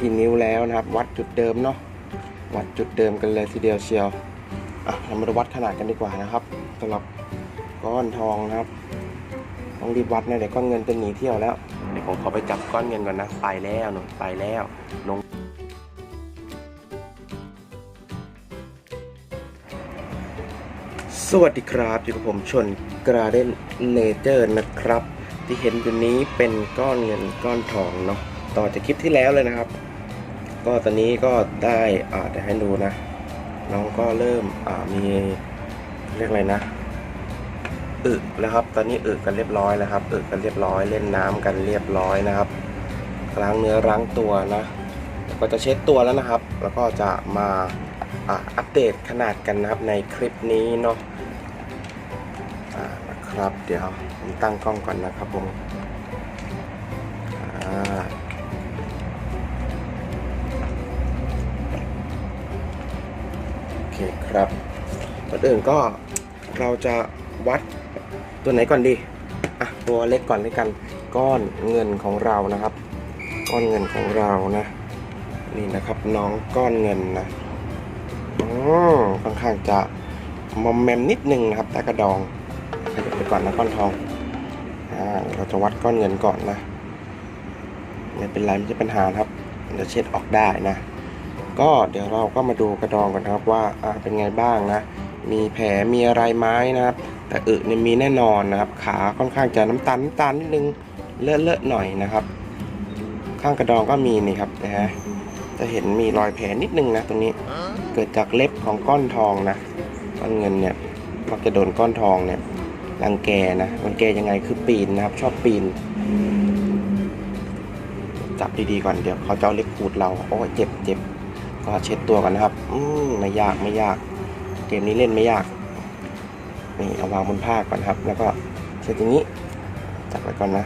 กี่นิ้วแล้วนะครับ วัดจุดเดิมเนาะวัดจุดเดิมกันเลยทีเดียวเชียวอะเรามาดูวัดขนาดกันดีกว่านะครับสำหรับก้อนทองนะครับ ต้องรีบวัดนะเดี๋ยวก้อนเงินจะหนีเที่ยวแล้วเดี๋ยวผมขอไปจับก้อนเงินก่อนนะไปแล้วหนูไปแล้วลงสวัสดีครับอยู่กับผมชนกราเดนเนเจอร์นะครับ ที่เห็นอยู่นี้เป็นก้อนเงินก้อนทองเนาะ ต่อจากคลิปที่แล้วเลยนะครับ ก็ตอนนี้ก็ได้อ่าเดี๋ยวให้ดูนะ น้องก็เริ่มอ่ามีเรียกอะไรนะอึแล้วครับ ตอนนี้อึกันเรียบร้อยแล้วครับอึกันเรียบร้อยเล่นน้ำกันเรียบร้อยนะครับล้างเนื้อล้างตัวนะแล้วก็จะเช็ดตัวแล้วนะครับ แล้วก็จะมาอ่าอัปเดตขนาดกันนะครับในคลิปนี้เนาะอ่านะครับ เดี๋ยวผมตั้งกล้องก่อนนะครับผมอ่า ครับก่อนอื่นก็เราจะวัดตัวไหนก่อนดีอะตัวเล็กก่อนเลยกันก้อนเงินของเรานะครับ ก้อนเงินของเรานะนี่นะครับน้องก้อนเงินนะอ๋อค่อนข้างจะมอมแมมนิดนึงนะครับแต่กระดองขยับไปก่อนนะก้อนทองอ่าเราจะวัดก้อนเงินก่อนนะไม่เป็นไรไม่ใช่ปัญหาครับเดี๋ยวเช็ดออกได้นะ ก็เดี๋ยวเราก็มาดูกระดองกันนะครับว่าเป็นไงบ้างนะ มีแผลมีอะไรไหมนะครับ แต่อึเนี่ยมีแน่นอนนะครับ ขาค่อนข้างจะน้ำตาลน้ำตาลนิดนึงเลอะเลอะๆหน่อยนะครับ ข้างกระดองก็มีนี่ครับนะฮะจะเห็นมีรอยแผลนิดนึงนะตรงนี้เกิดจากเล็บของก้อนทองนะก้อนเงินเนี่ยมักจะโดนก้อนทองเนี่ยรังแกนะรังแกยังไงคือปีนนะครับ ชอบปีน จับดีๆก่อนเดี๋ยวเขาจะเอาเล็บขูดเราโอ้เจ็บเจ็บ ก็เช็ดตัวกันนะครับ อืมไม่ยากไม่ยาก เกมนี้เล่นไม่ยาก นี่เอาวางบนผ้าก่อนครับ แล้วก็เช็ดอย่างนี้ จับไว้ก่อนนะ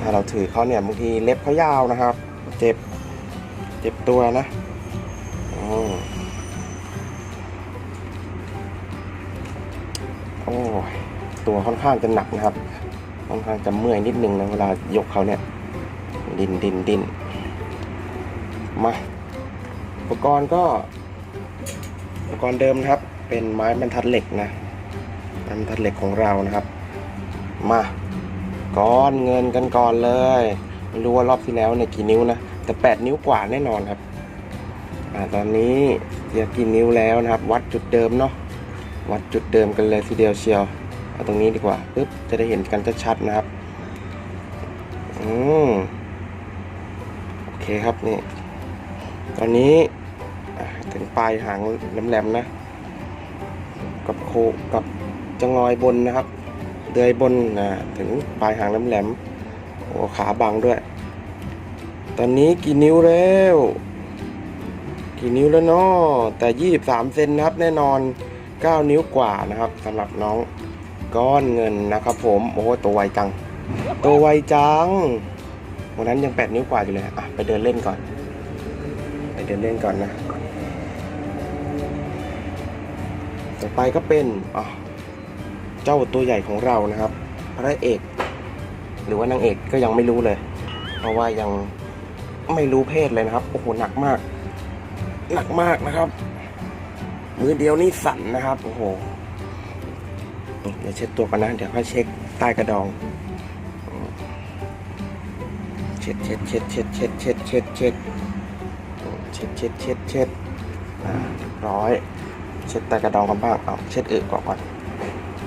ถ้าเราถือเขาเนี่ยบางทีเล็บเขายาวนะครับ เจ็บ เจ็บตัวนะอืมโอ้ยตัวค่อนข้างจะหนักนะครับ ค่อนข้างจะเมื่อยนิดนึงนะเวลายกเขาเนี่ย ดินดินดินมา ปกรณ์ก็อุปกรณ์เดิมนะครับ เป็นไม้บรรทัดเหล็กนะไม้บรรทัดเหล็กของเรานะครับ มาก้อนเงินกันก่อนเลยไม่รู้ว่ารอบที่แล้วเนี่ยกี่นิ้วนะแต่ 8 นิ้วกว่าแน่นอนครับอ่าตอนนี้เสียกี่นิ้วแล้วนะครับ วัดจุดเดิมเนาะวัดจุดเดิมกันเลยทีเดียวเชียวเอาตรงนี้ดีกว่าปึ๊บจะได้เห็นกันชัดๆนะครับอืมโอเคครับนี่ อนนี้ถึงปลายหางแหลมๆนะ กับโคกับจะงอยบนนะครับเดือยบนนะถึงปลายหางแหลมๆโอ้ขาบังด้วย ตอนนี้กี่นิ้วแล้วกี่นิ้วแล้วเนาะแต่23เซนนะครับแน่นอน 9 นิ้วกว่านะครับสำหรับน้องก้อนเงินนะครับ ผมโอ้ตัวไวจัง ตัวไวจังวันนั้นยัง 8 นิ้วกว่าอยู่เลยอะไปเดินเล่นก่อน เดินเล่นก่อนนะ ต่อไปก็เป็นอะเจ้าตัวใหญ่ของเรานะครับ พระเอก หรือว่านางเอกก็ยังไม่รู้เลย เพราะว่ายังไม่รู้เพศเลยนะครับ โอ้โห หนักมาก หนักมากนะครับ มือเดียวนี่สั่นนะครับ โอ้โห เดี๋ยวเช็ดตัวกันนะ เดี๋ยวค่อยเช็คใต้กระดอง เช็ดเช็ดเช็ดเช็ดเช็ดเช็ดเช็ดเช็ด เช็ดเช็ดเช็ดเช็ดร้อยเช็ดใต้กระดองกันบ้างเอาเช็ดอึก่อนก่อน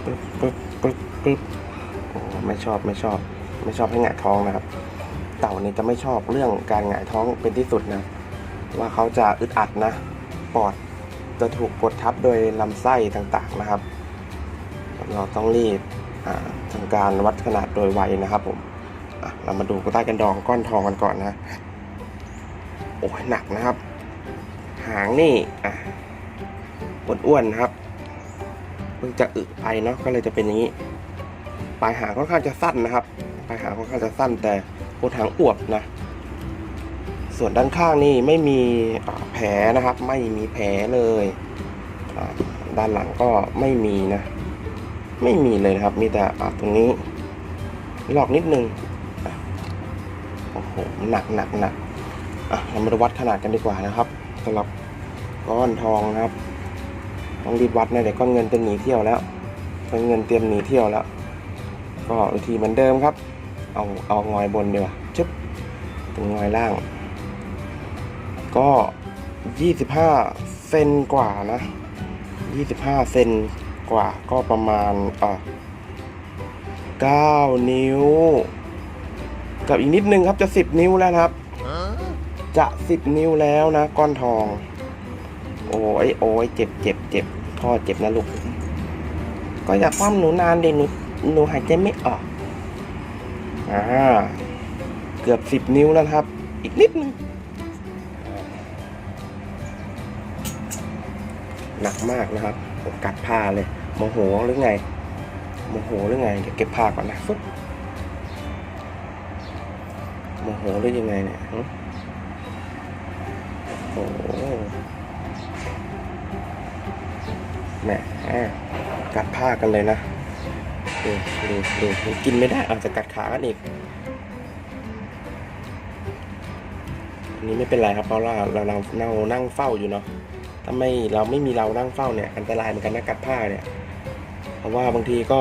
ปึ๊บปึ๊บปึ๊บปึ๊บโอ้ไม่ชอบไม่ชอบ ไม่ชอบให้หงายท้องนะครับ เต่านี่จะไม่ชอบเรื่องการหงายท้องเป็นที่สุดนะ ว่าเขาจะอึดอัดนะปอดจะถูกกดทับโดยลำไส้ต่างๆนะครับ เราต้องรีบทำการวัดขนาดโดยไวนะครับผมเรามาดูใต้กันดองก้อนทองกันก่อนนะ โอ้ยหนักนะครับ หางนี่อะอ้วนๆนะครับเพิ่งจะอึไปเนาะก็เลยจะเป็นอย่างนี้ ปลายหางค่อนข้างจะสั้นนะครับ ปลายหางค่อนข้างจะสั้น แต่โคนหางอวบนะ ส่วนด้านข้างนี่ไม่มีแผลนะครับ ไม่มีแผลเลยด้านหลังก็ไม่มีนะ ไม่มีเลยครับ มีแต่ตรงนี้ หลอกนิดนึงโออ้โหหนักหนักหนัก อะเรามาวัดขนาดกันดีกว่านะครับสำหรับก้อนทองนะครับต้องรีบวัดนะเดี๋ยวก้อนเงินจะหนีเที่ยวแล้วก้อนเงินเตรียมหนีเที่ยวแล้ว ก็วิธีเหมือนเดิมครับ เอาเอางอยบนดีกว่าชึบตรงงอยล่าง ก็ยี่สิบห้าเซนกว่านะยี่สิบห้าเซนกว่าก็ประมาณอะเก้านิ้ว กับอีกนิดนึงครับจะสิบนิ้วแล้วครับ จะสิบนิ้วแล้วนะ ก้อนทอง โอ้ยโอ้ยเจ็บเจ็บเจ็บพ่อเจ็บนะลูก ก็อย่าปั้มหนูนานเดี๋ยวหนูหนูหายใจไม่ออกอ่าเกือบสิบนิ้วแล้วครับ อีกนิดนึงหนักมากนะครับผมกัดผ้าเลยโมโหหรือไงโมโหหรือไงเดี๋ยวเก็บผ้าก่อนนะฟึ๊บโมโหหรือยังไงเนี่ย โอ้แหมกัดผ้ากันเลยนะดูดูดูดูกินไม่ได้อาจจะกัดขากันอีกอันนี้ไม่เป็นไรครับเพราะเราเราเราเรานั่งเฝ้าอยู่เนาะถ้าไม่เราไม่มีเรานั่งเฝ้าเนี่ยอันตรายเหมือนกันนะกัดผ้าเนี่ย เพราะว่าบางทีก็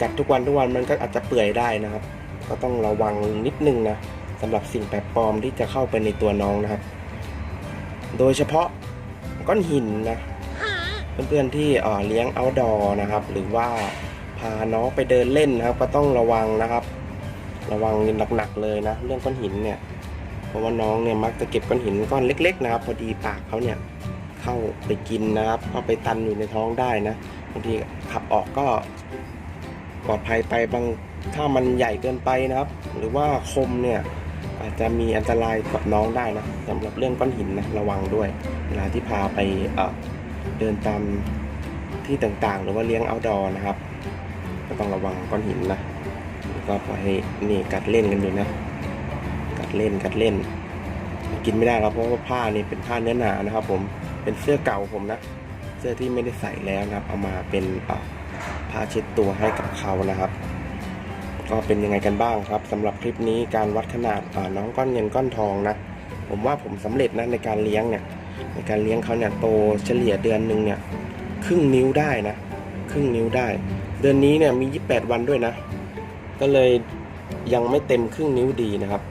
กัดทุกวันทุกวันมันก็อาจจะเปื่อยได้นะครับ ก็ต้องระวังนิดนึงนะสำหรับสิ่งแปลกปลอมที่จะเข้าไปในตัวน้องนะครับ โดยเฉพาะก้อนหินนะ เพื่อนๆที่เลี้ยงเอาดอนะครับ หรือว่าพาน้องไปเดินเล่นนะครับ ก็ต้องระวังนะครับ ระวังหนักๆเลยนะ เรื่องก้อนหินเนี่ย เพราะว่าน้องเนี่ยมักจะเก็บก้อนหินก้อนเล็ก ๆ นะครับ พอดีปากเขาเนี่ยเข้าไปกินนะครับเข้าไปตันอยู่ในท้องได้นะบางทีขับออกก็ปลอดภัยไปบางถ้ามันใหญ่เกินไปนะครับ หรือว่าคมเนี่ย อาจจะมีอันตรายกับน้องได้นะสำหรับเรื่องก้อนหินนะระวังด้วย เวลาที่พาไปเดินตามที่ต่างๆ หรือว่าเลี้ยงเอาดอนะครับ ก็ต้องระวังก้อนหินนะก็ปล่อยให้นี่กัดเล่นกันอยู่นะ กัดเล่นกัดเล่น กินไม่ได้ครับเพราะว่าผ้านี่เป็นผ้าเนื้อหนานะครับ ผมเป็นเสื้อเก่าผมนะ เสื้อที่ไม่ได้ใส่แล้วนะครับ เอามาเป็นผ้าเช็ดตัวให้กับเขานะครับ ก็เป็นยังไงกันบ้างครับสำหรับคลิปนี้การวัดขนาดน้องก้อนเงินก้อนทองนะ ผมว่าผมสำเร็จนะในการเลี้ยงเนี่ยในการเลี้ยงเขาเนี่ยโตเฉลี่ยเดือนหนึ่งเนี่ยครึ่งนิ้วได้นะ ครึ่งนิ้วได้ เดือนนี้เนี่ยมี 28 วันด้วยนะ ก็เลยยังไม่เต็มครึ่งนิ้วดีนะครับ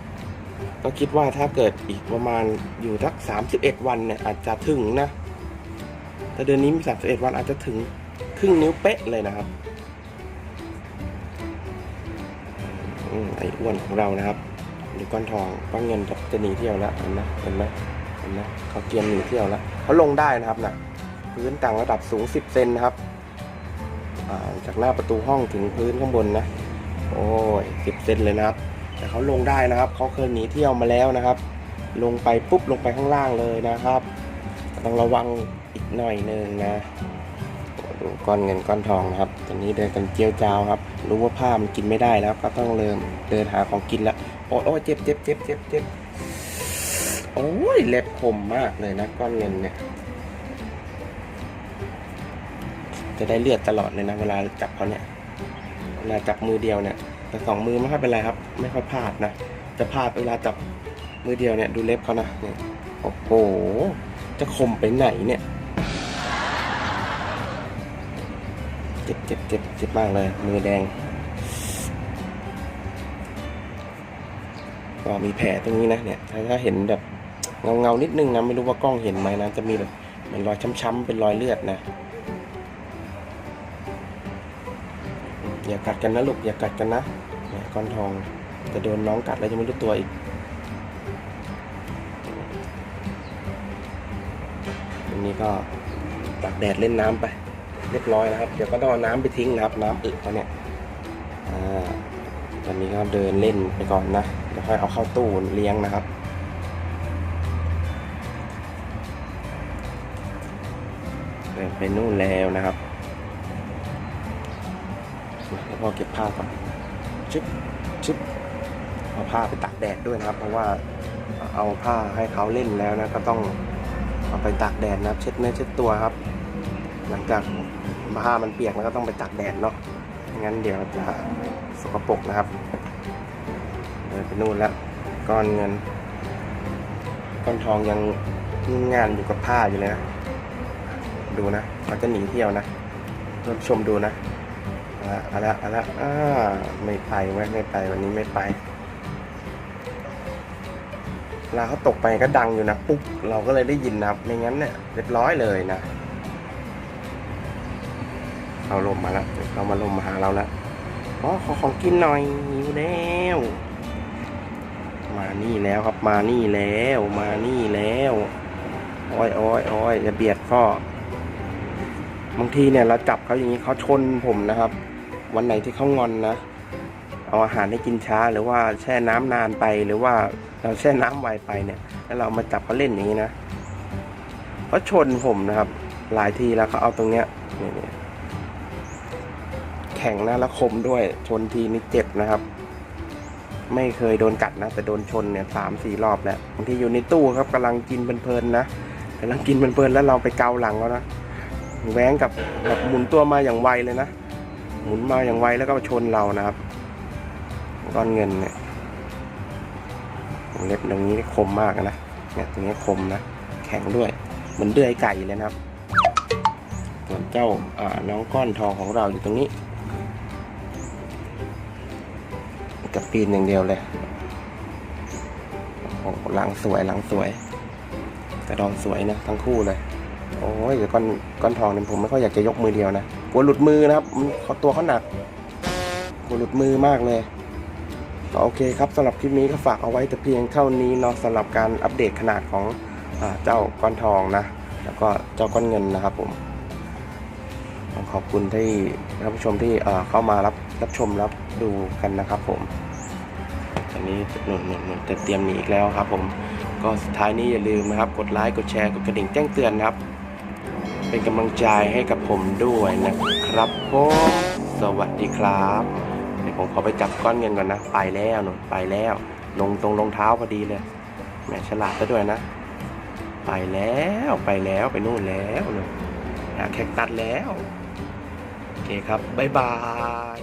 ก็คิดว่าถ้าเกิดอีกประมาณอยู่ทัก 31 วันเนี่ยอาจจะถึงนะแต่เดือนนี้มี 31 วันอาจจะถึงครึ่งนิ้วเป๊ะเลยนะครับ ไอ้อ้วนของเรานะครับดูก้อนทองก้อนเงินจะหนีเที่ยวแล้วเห็นไหมเห็นไหมเห็นไหมเขาเกียมหนีเที่ยวแล้วเขาลงได้นะครับนะพื้นต่างระดับสูง 10 เซนนะครับาจากหน้าประตูห้องถึงพื้นข้างบนนะ โอ้ย10เซนเลยนะครับ แต่เขาลงได้นะครับเขาเคยหนีเที่ยวมาแล้วนะครับ ลงไปปุ๊บลงไปข้างล่างเลยนะครับต้องระวังอีกหน่อยหนึงนะดูก้อนเงินก้อนทองนะครับตอนนี้เดินกันเจียวจ้าวครับ รู้ว่าผ้ามันกินไม่ได้แล้ว ก็ต้องเริ่มเดินหาของกินแล้วโอ้ยโอ้เจ็บเจ็บเจ็บเจ็บเจ็บโอ้ยเล็บคมมากเลยนะก้อนเงินเนี่ย จะได้เลือดตลอดเลยนะ เวลาจับเขาเนี่ยเวลาจับมือเดียวเนี่ย แต่สองมือไม่ค่อยเป็นไรครับ ไม่ค่อยพลาดนะจะพลาดเวลาจับมือเดียวเนี่ยดูเล็บเขานะเนี่ยโอ้โหจะคมไปไหนเนี่ย จ็บเจ็บเจ็บเจ็บมากเลย มือแดง ก็มีแผลตรงนี้นะเนี่ยถ้าถ้าเห็นแบบเงาเงานิดนึงนะไม่รู้ว่ากล้องเห็นไหมนะจะมีแบบเหมือนรอยช้ำๆเป็นรอยเลือดนะอย่ากัดกันนะลูกอย่ากัดกันนะเนี่ยก้อนทองจะโดนน้องกัดแล้วจะไม่รู้ตัวอีกอันนี้ก็ตากแดดเล่นน้ำไป เรียบร้อยนะครับ เดี๋ยวก็ต้องเอาน้ำไปทิ้งนะครับ น้ำอึเขาเนี่ยตอนนี้ก็เดินเล่นไปก่อนนะ เดี๋ยวค่อยเอาเข้าตู้เลี้ยงนะครับเดินไปนู่นแล้วนะครับแล้วพอเก็บผ้าก่อนชึบชึบเอาผ้าไปตากแดดด้วยนะครับ เพราะว่าเอาผ้าให้เขาเล่นแล้วนะ ก็ต้องเอาไปตากแดดนะครับ เช็ดเนื้อเช็ดตัวครับ หลังจาก ผ้ามันเปียกแล้วก็ต้องไปตากแดดเนาะงั้นเดี๋ยวจะสกปรกนะครับเดิเลยไปนู่นแล้วก้อนเงินก้อนทองยังงานอยู่กับผ้าอยู่เลยนะดูนะมันจะหนีเที่ยวนะท่านชมดูนะอาละอาละอาละอ่าไม่ไปไว้ไม่ไปวันนี้ไม่ไปเวลาเขาตกไปก็ดังอยู่นะปุ๊บเราก็เลยได้ยินนับไม่งั้นเนี่ยเรียบร้อยเลยนะ เอาลมมาแล้วเขามาลมมาหาเราแล้วอ๋อขอของกินหน่อยหิวแล้ว มานี่แล้วครับมานี่แล้วมานี่แล้วโอ้ยโอ้ยโอ้ยอย่าเบียดพ่อบางทีเนี่ยเราจับเขาอย่างนี้เขาชนผมนะครับ วันไหนที่เขางอนนะเอาอาหารให้กินช้าหรือว่าแช่น้ำนานไปหรือว่าเราแช่น้ำไวไปเนี่ยแล้วเรามาจับเขาเล่นอย่างนี้นะเขาชนผมนะครับ หลายทีแล้วเขาเอาตรงเนี้ยนี่นี่ แข็งนะแล้วคมด้วยชนทีนี่เจ็บนะครับ ไม่เคยโดนกัดนะ แต่โดนชนเนี่ยสามสี่รอบแล้วบางทีอยู่ในตู้ครับกำลังกินเพลินๆนะกำลังกินเพลินๆแล้วเราไปเกาหลังเขานะแหวงกับแบบหมุนตัวมาอย่างไวเลยนะหมุนมาอย่างไวแล้วก็มาชนเรานะครับก้อนเงินเนี่ยเล็บตรงนี้คมมากนะเนี่ยตรงนี้คมนะ แข็งด้วย เหมือนเดือยไก่เลยนะครับ ส่วนเจ้าน้องก้อนทองของเราอยู่ตรงนี้ กับปีนอย่างเดียวเลยโอ้โหหลังสวยหลังสวยกระดองสวยนะทั้งคู่เลย โอ้ยเดี๋ยวก้อนก้อนทองเนี่ยผมไม่ค่อยอยากจะยกมือเดียวนะกลัวหลุดมือนะครับเขาตัวเขาหนักกลัวหลุดมือมากเลยโอเคครับสำหรับคลิปนี้ก็ฝากเอาไว้แต่เพียงเท่านี้เนาะสำหรับการอัปเดตขนาดของอเจ้าก้อนทองนะ แล้วก็เจ้าก้อนเงินนะครับผมขอบคุณที่ท่านผู้ชมที่เข้ามารับรับชมรับ ดูกันนะครับผมอันนี้หนุนหนุนหนุนจะเตรียมหนีอีกแล้วครับ ผม ก็สุดท้ายนี้อย่าลืมนะครับ กดไลค์กดแชร์กดกระดิ่งแจ้งเตือนนะครับ เป็นกำลังใจให้กับผมด้วยนะครับผมสวัสดีครับเดี๋ยวผมขอไปจับก้อนเงินก่อนนะ ไปแล้วหนุนไปแล้ว ลงตรงรองเท้าพอดีเลยแหมฉลาดซะด้วยนะ ไปแล้วไปแล้วไปนู่นแล้วเลยหาแคคตัสแล้ว โอเคครับบ๊ายบาย